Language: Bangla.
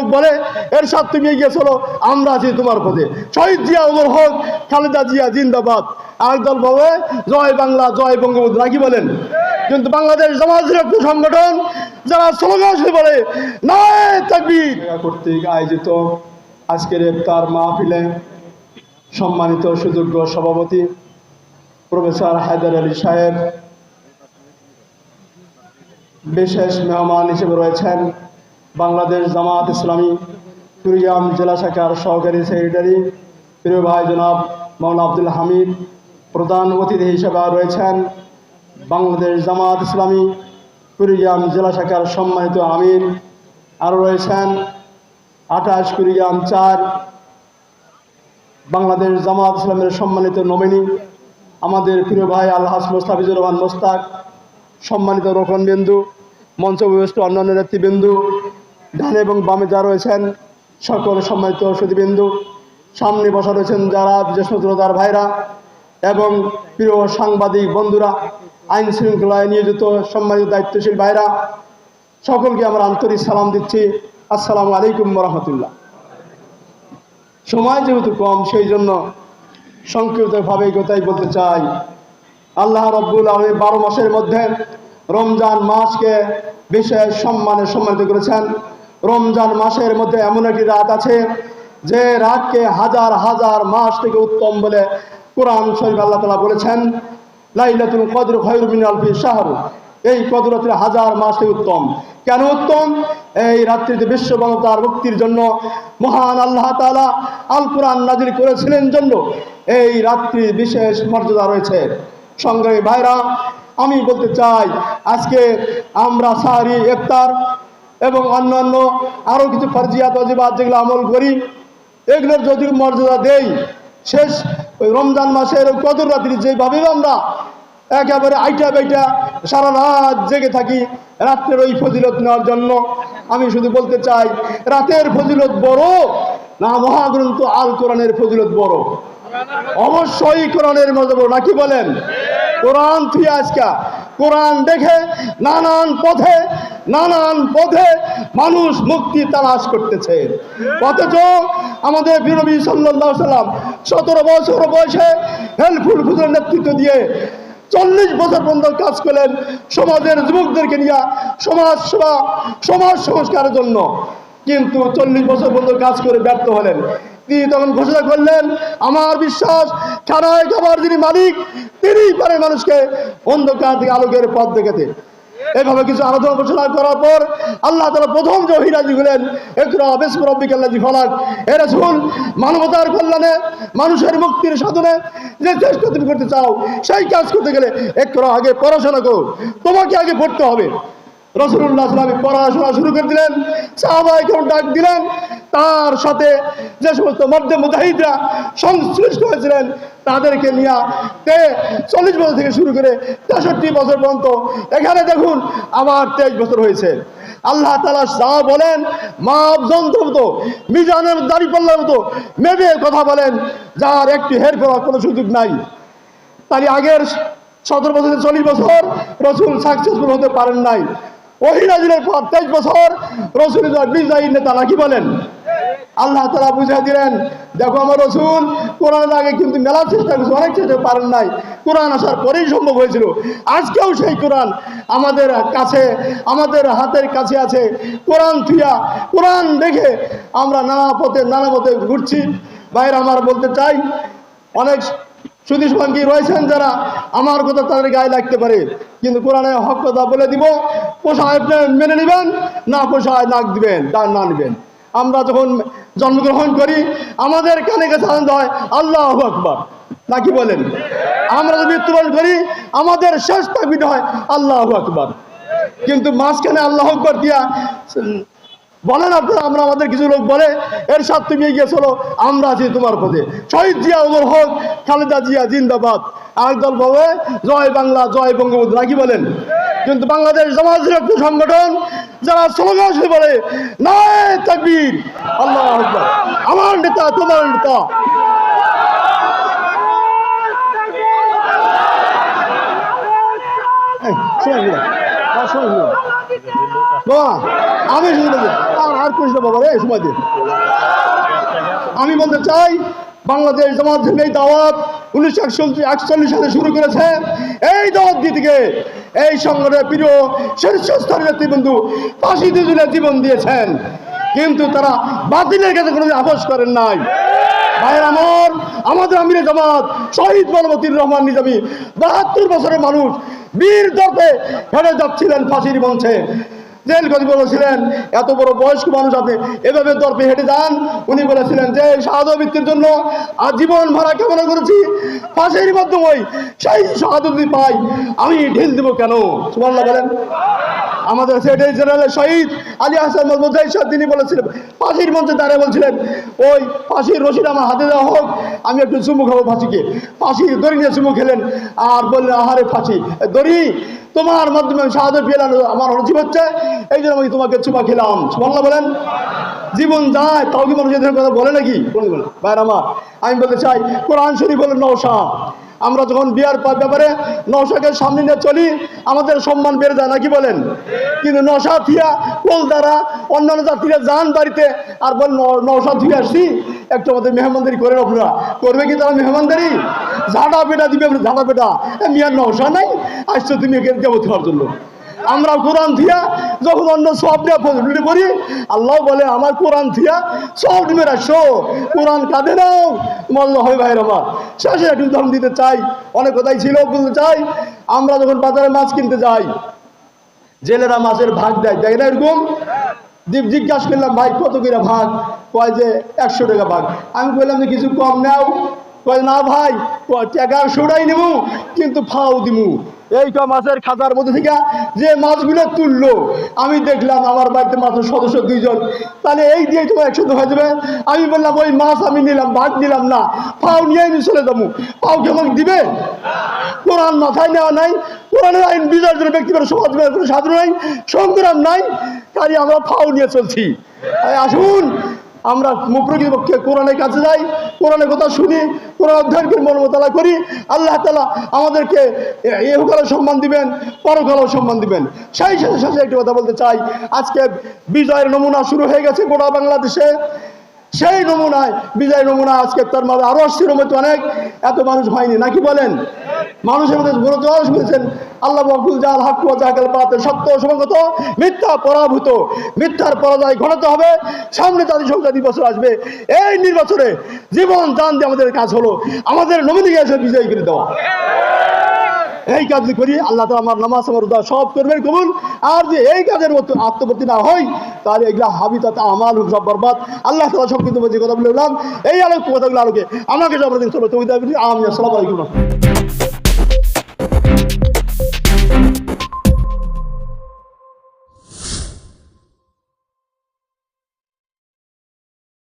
লোক বলে, এর সাথে তুমি এগিয়ে চলো, আমরা আছি তোমার পথে। শহীদ জিয়া উমর হক, খালেদা জিয়া জিন্দাবাদ। আরেক দল বলে, জয় বাংলা, জয় বঙ্গবন্ধু। নাকি বলেন? কিন্তু বাংলাদেশ জামাত সংগঠন, যারা স্লোগান বলে কর্তৃক আয়োজিত আজকের ইফতার মাহফিলে সম্মানিত সুযোগ্য সভাপতি, প্রফেসর হায়দার আলী সাহেব, বিশেষ মেহমান হিসেবে রয়েছেন। বাংলাদেশ জামাত ইসলামী কুড়িগ্রাম জেলা শাখার সহকারী সেক্রেটারি। প্রিয় ভাই জনাব মাওলানা আব্দুল হামিদ, প্রধান অতিথি হিসেবে রয়েছেন বাংলাদেশ জামাত ইসলামী কুড়িগ্রাম জেলা শাখার সম্মানিত আমির। আরও রয়েছেন আঠাশ কুড়িগ্রাম চার বাংলাদেশ জামাত ইসলামের সম্মানিত নমিনি, আমাদের প্রিয় ভাই আল্লাহাস মোস্তাফিজুর রহমান মোস্তাক, সম্মানিত রোকন বিন্দু মঞ্চ অন্যান্য নেতৃবৃন্দু ডানে এবং বামে যারা রয়েছেন, সকল সম্মানিত সুদীবিন্দু সামনে বসা রয়েছেন যারা বিশেষ ভাইরা এবং প্রিয় সাংবাদিক বন্ধুরা, আইন শৃঙ্খলায় নিয়োজিত সম্মানিত দায়িত্বশীল ভাইরা, সকলকে আমরা আন্তরিক সালাম দিচ্ছি। আসসালামু আলাইকুম রহমতুল্লাহ সময় যেহেতু কম, সেই জন্য সংক্ষিপ্তভাবে কথাই বলতে চাই। আল্লাহ রব্বুল আলমী বারো মাসের মধ্যে রমজান মাসকে বিশেষ সম্মানে সম্মানিত করেছেন। রমজান মাসের মধ্যে এমন একটি রাত আছে যে রাতকে হাজার হাজার মাস থেকে উত্তম বলে কোরআন শরীফ আল্লাহ তালা বলেছেন, লাইলাতুল কদর খৈর মিন আলফি শাহরু। এই কদরতের হাজার মাস থেকে উত্তম। কেন উত্তম? এই রাত্রিতে বিশ্ব মানবতার মুক্তির জন্য মহান আল্লাহ তাআলা আল কোরআন নাজির করেছিলেন জন্য এই রাত্রি বিশেষ মর্যাদা রয়েছে। সংগ্রামী ভাইরা, আমি বলতে চাই, আজকে আমরা সাহারি ইফতার এবং অন্যান্য আরও কিছু ফরজিয়াত অজিবাদ যেগুলো আমল করি, এগুলোর যদি মর্যাদা দেই, শেষ ওই রমজান মাসের কদর রাত্রি যেভাবে আমরা একেবারে আইটা বেইটা সারা রাত জেগে থাকি, রাত্রের ওই ফজিলত নেওয়ার জন্য, আমি শুধু বলতে চাই, রাতের ফজিলত বড় না মহাগ্রন্থ আল কোরআনের ফজিলত বড়? অবশ্যই কোরআনের মধ্যে বড় নাকি বলেন? কোরআন তুই আজকা, কোরআন দেখে, নানান পথে নানান পথে মানুষ মুক্তি তালাশ করতেছে। অথচ আমাদের বিনবী সাল্লাহ সাল্লাম সতেরো বছর বয়সে হেলফুল ফুজুরের নেতৃত্ব দিয়ে চল্লিশ বছর পর্যন্ত কাজ করলেন সমাজের যুবকদেরকে নিয়ে সমাজ সেবা, সমাজ সংস্কারের জন্য। কিন্তু চল্লিশ বছর পর্যন্ত কাজ করে ব্যর্থ হলেন। তিনি তখন ঘোষণা করলেন, আমার বিশ্বাস খানায় খাবার যিনি মালিক, তিনিই পারে মানুষকে অন্ধকার থেকে আলোকের পথ দেখাতে এভাবে কিছু আলোচনা ঘোষণা করার পর আল্লাহ তালা প্রথম যে অহিরাজি হলেন একরা বেসমর আল্লাহ ফলাক এ শুন মানবতার কল্যাণে, মানুষের মুক্তির সাধনে যে চেষ্টা তুমি করতে চাও, সেই কাজ করতে গেলে একরা আগে পড়াশোনা করো। তোমাকে আগে পড়তে হবে। রসুল্লাহ সালামী পড়াশোনা শুরু করে দিলেন সাহাবাই কেমন ডাক দিলেন, তার সাথে যে সমস্ত মধ্যে মুজাহিদরা সংশ্লিষ্ট হয়েছিলেন, তাদেরকে নিয়ে তে চল্লিশ বছর থেকে শুরু করে তেষট্টি বছর পর্যন্ত এখানে দেখুন আমার তেইশ বছর হয়েছে। আল্লাহ তালা যা বলেন, মাপ যন্ত্র মতো, মিজানের দাড়ি পাল্লার মতো মেবে কথা বলেন, যার একটি হের করার কোনো সুযোগ নাই। তাই আগের সতেরো বছর চল্লিশ বছর রসুল সাকসেসফুল হতে পারেন নাই। ওহিরাজিনের পর তেইশ বছর রসুল বিজয়ী নেতা নাকি বলেন? আল্লাহ তালা বুঝাই দিলেন, দেখো আমার রসুল, কোরআনের আগে কিন্তু মেলা চেষ্টা করছে, অনেক চেষ্টা পারেন নাই। কোরআন আসার পরেই সম্ভব হয়েছিল। আজকেও সেই কোরআন আমাদের কাছে, আমাদের হাতের কাছে আছে। কোরআন থুয়া, কোরআন দেখে আমরা নানা পথে নানা পথে ঘুরছি। বাইরে আমার বলতে চাই, অনেক সঙ্গী রয়েছেন যারা? আমার কথা তাদের গায়ে লাগতে পারে। কিন্তু কোরআনে হক কথা বলে দিব আপনি মেনে নেবেন, না পোষায় নাক দিবেন, ডান না নেবেন। আমরা যখন জন্মগ্রহণ করি, আমাদের কানে কাছে আনন্দ হয়, আল্লাহ আকবর। নাকি বলেন? আমরা যদি মৃত্যুবরণ করি, আমাদের শেষ তাকবিটা হয়, আল্লাহ আকবর। কিন্তু মাঝখানে আল্লাহ আকবর দিয়া বলেন আপনারা, আমরা আমাদের কিছু লোক বলে এর সাথে তুমি এগিয়ে চলো, আমরা আছি তোমার পথে। শহীদ জিয়া উমর হক, খালেদা জিয়া জিন্দাবাদ। আর দল বলে, জয় বাংলা, জয় বঙ্গবন্ধু। নাকি বলেন? কিন্তু বাংলাদেশ জামাত সংগঠন যারা স্লোগান বলে, নয় তাকবীর। আল্লাহ আমার নেতা, তোমার নেতা। আমি আর আর করিস না বাবা রে সময় দিন আমি বলতে চাই, বাংলাদেশ জামাত এই দাওয়াত উনিশশো একচল্লিশ একচল্লিশ সালে শুরু করেছে। এই দাওয়াত দিদিকে, এই সংগঠনের প্রিয় শীর্ষস্থানীয় নেতৃবন্ধু ফাঁসি দুজনে জীবন দিয়েছেন। কিন্তু তারা বাতিলের কাছে কোনো আপোষ করেন নাই। ভাইয়ের আমার, আমাদের আমিরে জামাত, শহীদ মানবতির রহমান নিজামী, বাহাত্তর বছরের মানুষ বীর দর্পে ফেলে যাচ্ছিলেন ফাঁসির মঞ্চে। জেল কবি বলেছিলেন, এত বড় বয়স্ক মানুষ আপনি এভাবে দর্পে হেঁটে যান? উনি বলেছিলেন যে বৃত্তির জন্য আজীবন ভাড়া কামনা করেছি। ফাঁসির মাধ্যমে সেই শাহাদত যদি পাই, আমি ঢিল দেবো কেন? সুমাল্লাহ বলেন। আমাদের সেক্রেটারি জেনারেল শহীদ আলী হাসান মোহাম্মদ সাহেব তিনি বলেছিলেন ফাঁসির মঞ্চে দাঁড়িয়ে বলছিলেন, ওই ফাঁসির রশিদ আমার হাতে দেওয়া হোক, আমি একটু চুমু খাব ফাঁসিকে। ফাঁসির দড়ি নিয়ে চুমু খেলেন, আর বললেন, আহারে ফাঁসি, দড়ি তোমার মাধ্যমে আমি সাহায্য পেলাম আমার অনজিব হচ্ছে, এই জন্য আমি তোমাকে চুমা খেলাম। সুমাল্লাহ বলেন, জীবন যায়, তাও কি মানুষ এদের কথা বলে নাকি? বাইর আমার, আমি বলতে চাই, কোরআন শরীফ বলে নৌসা আমরা যখন বিয়ার ব্যাপারে নৌসাকে সামনে নিয়ে চলি, আমাদের সম্মান বেড়ে যায়, নাকি বলেন? কিন্তু নশা থিয়া কোল দ্বারা অন্যান্য যাত্রীরা যান বাড়িতে, আর বল নশা থিয়ে আসছি, একটু আমাদের মেহমানদারি করেন আপনারা করবে কি তারা মেহমানদারি? ঝাঁটা পেটা দিবে ঝাঁটা পেটা। মিয়ার নশা নাই। আসছো তুমি এখানে দেবো খাওয়ার জন্য। আমরা কোরআন থিয়া যখন অন্য সব নিয়ে পড়ি আল্লাহ বলে, আমার কোরআন থিয়া সব নিয়ে রাখছো কোরআন কাঁদে নাও। মল্ল হয় ভাইয়ের আমার শেষে একটু উদাহরণ দিতে চাই। অনেক কথাই ছিল, বলতে চাই। আমরা যখন বাজারে মাছ কিনতে যাই, জেলেরা মাছের ভাগ দেয়। দেয় না এরকম? দীপ জিজ্ঞাসা করলাম, ভাই, কত করে ভাগ? কয় যে, একশো টাকা ভাগ। আমি বললাম যে, কিছু কম নাও। কয়, না ভাই ক- টাকা সোড়াই নেব, কিন্তু ফাও দিমু। এইটা মাছের খাতার মধ্যে থেকে যে মাছগুলো তুললো, আমি দেখলাম আমার বাড়িতে মাছের সদস্য দুইজন। তাহলে এই দিয়ে তোমার একসাথে হয়ে যাবে আমি বললাম, ওই মাছ আমি নিলাম ভাগ নিলাম না। ফাও নিয়ে আমি চলে যাব। ফাও কি আমাকে দিবে? কোরআন মাথায় নেওয়া নাই। কোরআনের আইন বিজয়ের জন্য ব্যক্তিগত সমাজ কোনো সাধু নাই, সংগ্রাম নাই। তাই আমরা ফাও নিয়ে চলছি। আসুন আমরা মুপ্রকৃত পক্ষে কোরআনের কাছে যাই, কোরআনের কথা শুনি, কোরআন অধ্যায়নকে মন মনোমতালা করি, আল্লাহ তালা আমাদেরকে এহকালেও সম্মান দিবেন পরকালেও সম্মান দিবেন। সেই সাথে সাথে একটি কথা বলতে চাই, আজকে বিজয়ের নমুনা শুরু হয়ে গেছে গোটা বাংলাদেশে। সেই নমুনায়, বিজয় নমুনা আজকে তার মাঝে আরও অস্থির মতো অনেক। এত মানুষ হয়নি, নাকি বলেন? মানুষের মধ্যে জল শুনেছেন, আল্লাহ বকুল জাল জাকাল পাতে সত্য সমাগত, মিথ্যা পরাভূত। মিথ্যার পরাজয় ঘটাতে হবে, সামনে জাতিসংখ্যা দিবস আসবে। এই নির্বাচনে জীবন দান দিয়ে আমাদের কাজ হলো, আমাদের নমিনিকে এসে বিজয়ী করে দেওয়া। এই কাজ যদি করি, আল্লাহ তালা আমার নামাজ, আমার উদা সব করবেন কবুল। আর যে এই কাজের মতো আত্মবর্তী না হই, তাহলে এগুলা হাবিতাত আমার হোক সব বরবাদ। আল্লাহ তালা সব কিন্তু যে কথা বলে বললাম এই আলোক, কথাগুলো আলোকে, আমাকে সব তুমি আমি আসসালামু আলাইকুম।